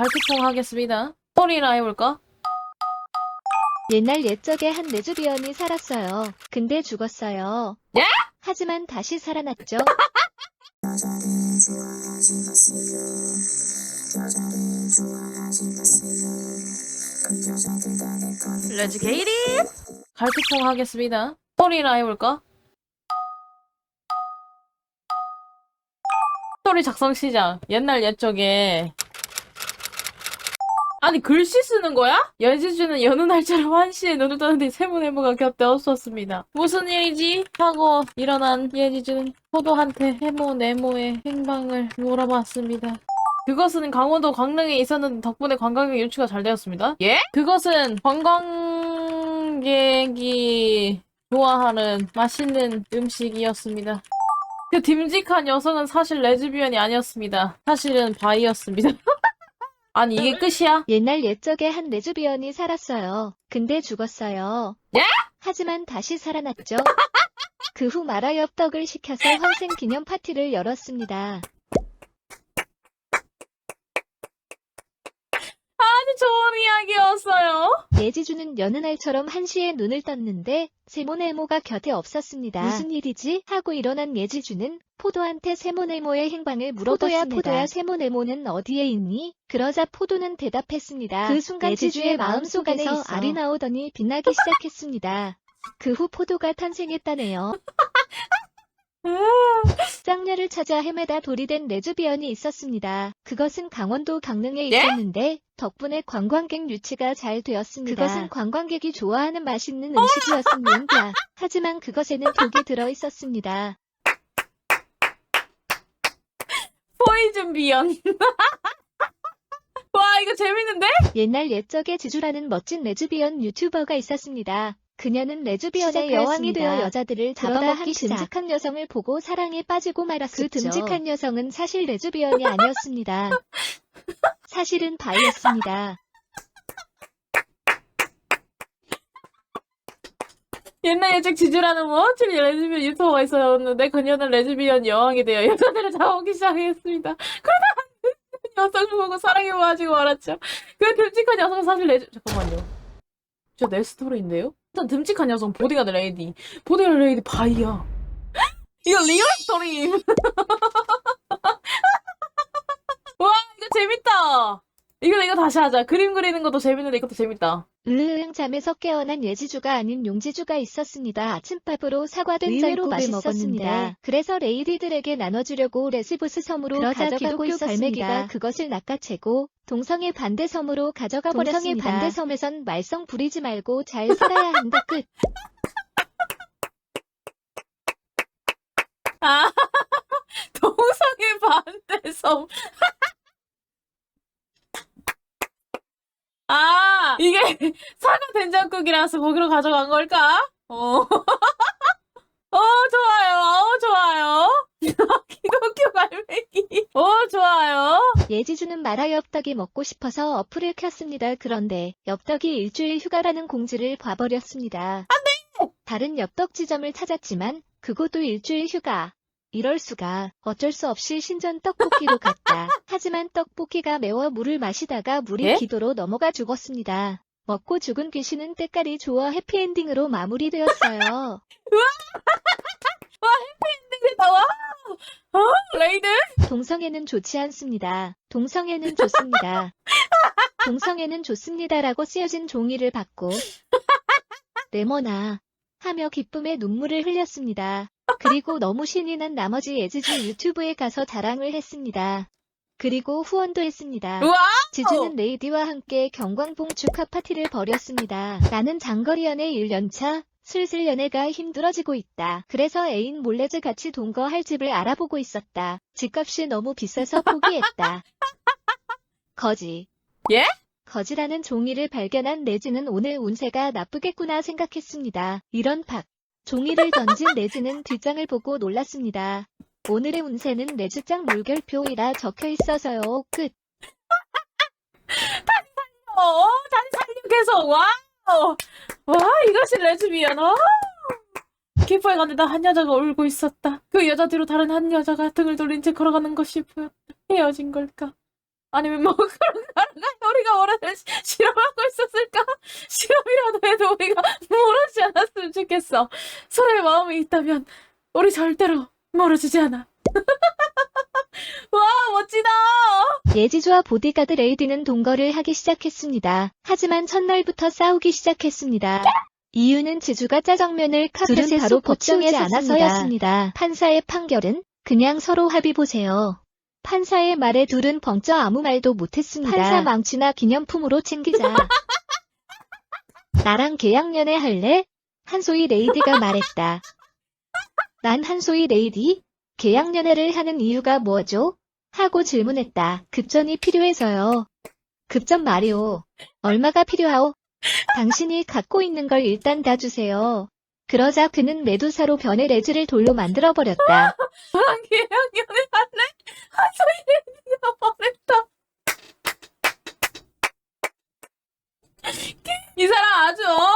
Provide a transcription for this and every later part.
갈피통 하겠습니다. 스토리나 해볼까? 옛날 옛적에 한 레즈비언이 살았어요. 근데 죽었어요. 예? 하지만 다시 살아났죠. 레즈 게이리 갈피통 하겠습니다. 스토리나 해볼까? 스토리 작성 시작. 옛날 옛적에 아니 글씨 쓰는 거야? 예지주는 여느 날처럼 한시에 눈을 뜨는데 세모네모가 곁에 없었습니다. 무슨 일이지? 하고 일어난 예지주는 포도한테 해모 네모의 행방을 물어봤습니다. 그것은 강원도 강릉에 있었는 덕분에 관광객 유치가 잘 되었습니다. 예? 그것은 관광객이 좋아하는 맛있는 음식이었습니다. 그 듬직한 여성은 사실 레즈비언이 아니었습니다. 사실은 바이였습니다. 아니 이게 끝이야? 옛날 옛적에 한 레즈비언이 살았어요. 근데 죽었어요. 예? 하지만 다시 살아났죠. 그 후 마라엽떡을 시켜서 환생 기념 파티를 열었습니다. 좋은 이야기였어요. 예지주는 여느 날처럼 한시에 눈을 떴는데 세모네모가 곁에 없었습니다. 무슨 일이지? 하고 일어난 예지주는 포도한테 세모네모의 행방을 물어봤습니다. 포도야 포도야 세모네모는 어디에 있니? 그러자 포도는 대답했습니다. 그 순간 예지주의 마음속에서 알이 나오더니 빛나기 시작했습니다. 그 후 포도가 탄생했다네요. 쌍녀를 찾아 헤매다 돌이 된 레즈비언이 있었습니다. 그것은 강원도 강릉에 예? 있었는데 덕분에 관광객 유치가 잘 되었습니다. 그것은 관광객이 좋아하는 맛있는 음식이었습니다. 하지만 그것에는 독이 들어 있었습니다. 포이즌 비연. 와 이거 재밌는데? 옛날 옛적에 지주라는 멋진 레즈비언 유튜버가 있었습니다. 그녀는 레즈비언의 여왕이 되어 여자들을 잡아먹기 시작. 듬직한 여성을 보고 사랑에 빠지고 말았었죠. 그 듬직한 여성은 사실 레즈비언이 아니었습니다. 사실은 바이였습니다. 옛날 예적 지주라는 멋진 레즈비언 유튜버가 있었는데 그녀는 레즈비언 여왕이 되어 여자들을 잡아오기 시작했습니다. 그러다 한 여성을 보고 사랑에 빠지고 말았죠. 그 듬직한 여성은 사실 레즈... 잠깐만요. 저 내 스토리인데요? 일단 듬직한 여성 보디가드 레이디. 보디가드 레이디 바이야. 이거 리얼 스토리. 와 이거 재밌다. 이거 이거 다시 하자. 그림 그리는 것도 재밌는데 이것도 재밌다. 으응 잠에서 깨어난 예지주가 아닌 용지주가 있었습니다. 아침밥으로 사과 된장국을 먹었습니다. 그래서 레이디들에게 나눠주려고 레스보스 섬으로 가져가고 있었습니다. 갈매기가 그것을 낚아채고 동성의 반대 섬으로 가져가 버렸습니다. 동성의 반대 섬에선 말썽 부리지 말고 잘 살아야 한다 끝. 아, 동성의 반대 섬. 아, 이게 사과 된장국이라서 거기로 가져간 걸까? 어. 어, 좋아요. 어, 좋아요. 기독교 갈매기. 어, 좋아요. 예지주는 마라 엽떡이 먹고 싶어서 어플을 켰습니다. 그런데 엽떡이 일주일 휴가라는 공지를 봐버렸습니다. 다른 엽떡 지점을 찾았지만 그곳도 일주일 휴가. 이럴 수가 어쩔 수 없이 신전 떡볶이로 갔다. 하지만 떡볶이가 매워 물을 마시다가 물이 예? 기도로 넘어가 죽었습니다. 먹고 죽은 귀신은 때깔이 좋아 해피엔딩으로 마무리되었어요. 근데 나와. 어, 레이드? 동성애는 좋지 않습니다. 동성애는 좋습니다. 동성애는 좋습니다라고 쓰여진 종이를 받고 레모나 하며 기쁨의 눈물을 흘렸습니다. 그리고 너무 신이 난 나머지 예지주 유튜브에 가서 자랑을 했습니다. 그리고 후원도 했습니다. 우와! 지주는 레이디와 함께 경광봉 축하 파티를 벌였습니다. 나는 장거리 연애 1년차, 슬슬 연애가 힘들어지고 있다. 그래서 애인 몰래즈 같이 동거할 집을 알아보고 있었다. 집값이 너무 비싸서 포기했다. 거지. 예? 거지라는 종이를 발견한 레즈는 오늘 운세가 나쁘겠구나 생각했습니다. 이런 팍. 종이를 던진 레즈는 뒷장을 보고 놀랐습니다. 오늘의 운세는 레즈장 물결표이라 적혀 있어서요. 끝. 어, 다시 계속. 와우. 와, 이것이 레즈비언. 어. 기포에 갔는데 한 여자가 울고 있었다. 그 여자 뒤로 다른 한 여자가 등을 돌린 채 걸어가는 것이 보였다. 헤어진 걸까? 아니면 뭐 그런 우리가 뭐라든 실험하고 있었을까? 실험이라도 해도 우리가 멀어지지 않았으면 좋겠어. 소라의 마음이 있다면 우리 절대로 멀어지지 않아. 와 멋지다. 예지조와 보디가드 레이디는 동거를 하기 시작했습니다. 하지만 첫날부터 싸우기 시작했습니다. 이유는 지주가 짜장면을 카펫에 바로 법정에서 않아서였습니다. 판사의 판결은 그냥 서로 합의 보세요. 판사의 말에 둘은 벙쪄 아무 말도 못했습니다. 판사 망치나 기념품으로 챙기자. 나랑 계약연애 할래? 한소희 레이디가 말했다. 난 한소희 레이디? 계약연애를 하는 이유가 뭐죠? 하고 질문했다. 급전이 필요해서요. 급전 말이오. 얼마가 필요하오? 당신이 갖고 있는 걸 일단 다 주세요. 그러자 그는 메두사로 변의 레즈를 돌로 만들어버렸다. 나랑 계약연애 할래? 한소희 레이디가 말했다. 이 사람 아주, 어?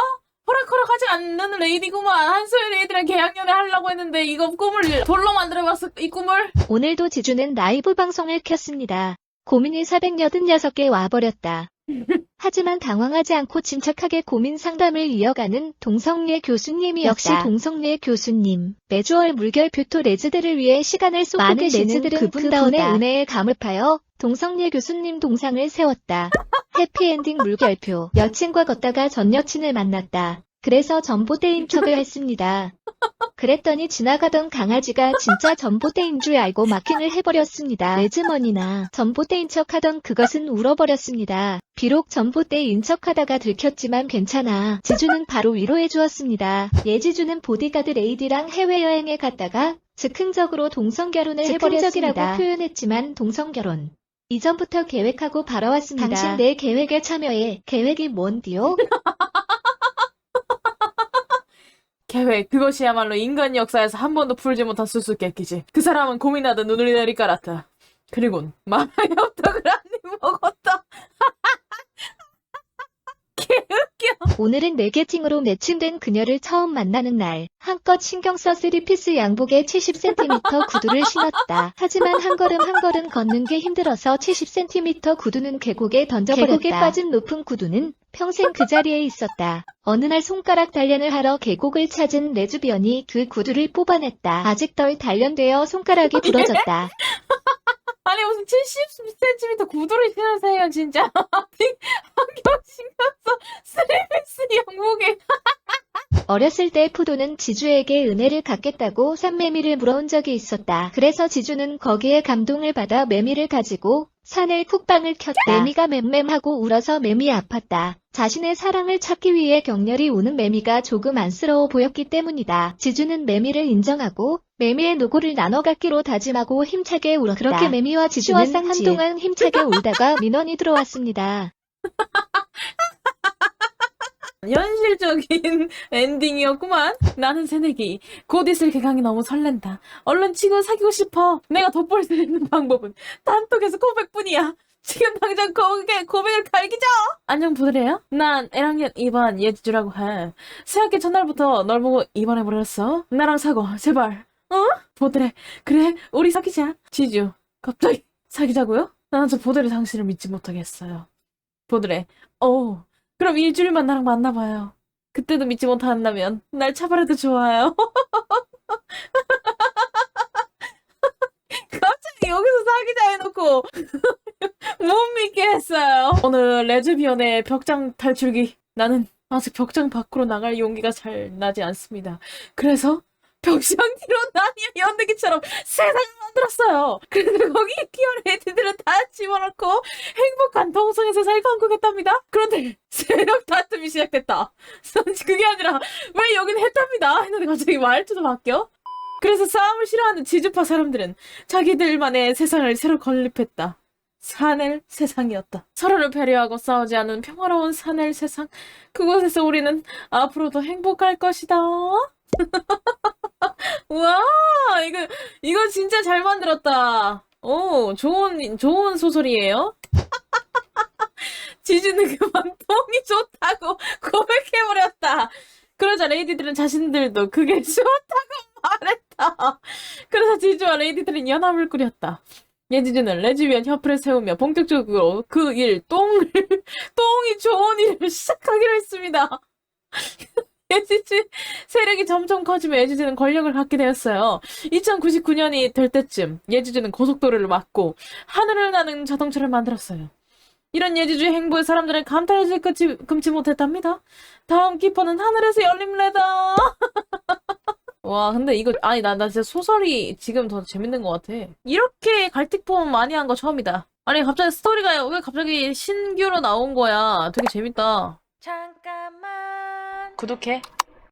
호락호락하지 않는 레이디구만. 한소희 레이디랑 계약연애 하려고 했는데 이거 꿈을 돌로 만들어봤어, 이 꿈을. 오늘도 지주는 라이브 방송을 켰습니다. 고민이 486개 와버렸다. 하지만 당황하지 않고 침착하게 고민 상담을 이어가는 동성례 교수님이었다. 역시 동성례 교수님. 매주월 물결표토 레즈들을 위해 시간을 쏟고 많은 레즈들은 그분다운의 은혜에 감을하여 동성례 교수님 동상을 세웠다. 해피엔딩 물결표. 여친과 걷다가 전 여친을 만났다. 그래서 전봇대인 척을 했습니다. 그랬더니 지나가던 강아지가 진짜 전봇대인 줄 알고 마킹을 해버렸습니다. 레즈머니나 전봇대인 척하던 그것은 울어버렸습니다. 비록 전봇대인 척하다가 들켰지만 괜찮아. 지주는 바로 위로해 주었습니다. 예지주는 보디가드 레이디랑 해외여행에 갔다가 즉흥적으로 동성결혼을 해버렸습니다. 표현했지만 동성결혼. 이전부터 계획하고 바라왔습니다. 당신 내 계획에 참여해. 계획이 뭔디요? 계획, 그것이야말로 인간 역사에서 한 번도 풀지 못한 수수께끼지. 그 사람은 고민하다 눈을 내리 깔았다. 그리곤 마마엽떡을 한입 먹었다. 오늘은 네개팅으로 매칭된 그녀를 처음 만나는 날, 한껏 신경 써 쓰리피스 양복에 70cm 구두를 신었다. 하지만 한 걸음 한 걸음 걷는 게 힘들어서 70cm 구두는 계곡에 던져버렸다. 계곡에 빠진 높은 구두는 평생 그 자리에 있었다. 어느 날 손가락 단련을 하러 계곡을 찾은 레즈비언이 그 구두를 뽑아냈다. 아직 덜 단련되어 손가락이 부러졌다. 아니 무슨 70cm 구두를 신으세요 진짜. 안경 신겨서 스리피스 양복에. 어렸을 때 포도는 지주에게 은혜를 갚겠다고 산매미를 물어온 적이 있었다. 그래서 지주는 거기에 감동을 받아 매미를 가지고 산을 쿡방을 켰다. 매미가 맴맴하고 울어서 매미 아팠다. 자신의 사랑을 찾기 위해 격렬히 우는 매미가 조금 안쓰러워 보였기 때문이다. 지주는 매미를 인정하고 매미의 노고를 나눠 갖기로 다짐하고 힘차게 울었다. 그렇게 매미와 지주는. 한동안 힘차게 울다가 민원이 들어왔습니다. 현실적인 엔딩이었구만. 나는 새내기. 곧 있을 개강이 너무 설렌다. 얼른 치고 사귀고 싶어. 내가 돋볼 수 있는 방법은 단톡에서 고백뿐이야. 지금 당장 고백, 고백을 갈기자! 안녕, 부드래요? 난 1학년 2반 예지주라고 해. 새학기 첫날부터 널 보고 입원해버렸어. 나랑 사귀어, 제발. 어? 보드래. 그래, 우리 사귀자. 지주. 갑자기 사귀자고요? 나는 저 보드래 당신을 믿지 못하겠어요. 보드래. 오, 그럼 일주일만 나랑 만나봐요. 그때도 믿지 못한다면 날 차버려도 좋아요. 갑자기 여기서 사귀자 해놓고 못 믿게 했어요. 오늘 레즈비언의 벽장 탈출기. 나는 아직 벽장 밖으로 나갈 용기가 잘 나지 않습니다. 그래서 뒤로 나뉘어 연대기처럼 세상을 만들었어요. 그래서 거기 끼어는 애들은 다 집어넣고 행복한 동성애 세상을 건국했답니다. 그런데 세력 다툼이 시작됐다. 그게 아니라 왜 여긴 했답니다. 했는데 갑자기 말투도 바뀌어? 그래서 싸움을 싫어하는 지주파 사람들은 자기들만의 세상을 새로 건립했다. 사넬 세상이었다. 서로를 배려하고 싸우지 않는 평화로운 사넬 세상. 그곳에서 우리는 앞으로도 행복할 것이다. 와, 이거, 이거 진짜 잘 만들었다. 오, 좋은, 좋은 소설이에요. 지주는 그만 뽕이 좋다고 고백해버렸다. 그러자 레이디들은 자신들도 그게 좋다고 말했다. 그래서 지주와 레이디들은 연합을 꾸렸다. 예지주는 레즈비언 협회를 세우며 본격적으로 그 일, 똥을, 똥이 좋은 일을 시작하기로 했습니다. 예지주 세력이 점점 커지며 예지주는 권력을 갖게 되었어요. 2099년이 될 때쯤 예지주는 고속도로를 막고 하늘을 나는 자동차를 만들었어요. 이런 예지주의 행보에 사람들은 감탄을 금치, 금치 못했답니다. 다음 키퍼는 하늘에서 열립니다. 와, 근데 이거, 아니, 나, 나 진짜 소설이 지금 더 재밌는 것 같아. 이렇게 갈틱폼 많이 한 거 처음이다. 아니, 갑자기 스토리가 왜 갑자기 신규로 나온 거야. 되게 재밌다. 잠깐만 구독해.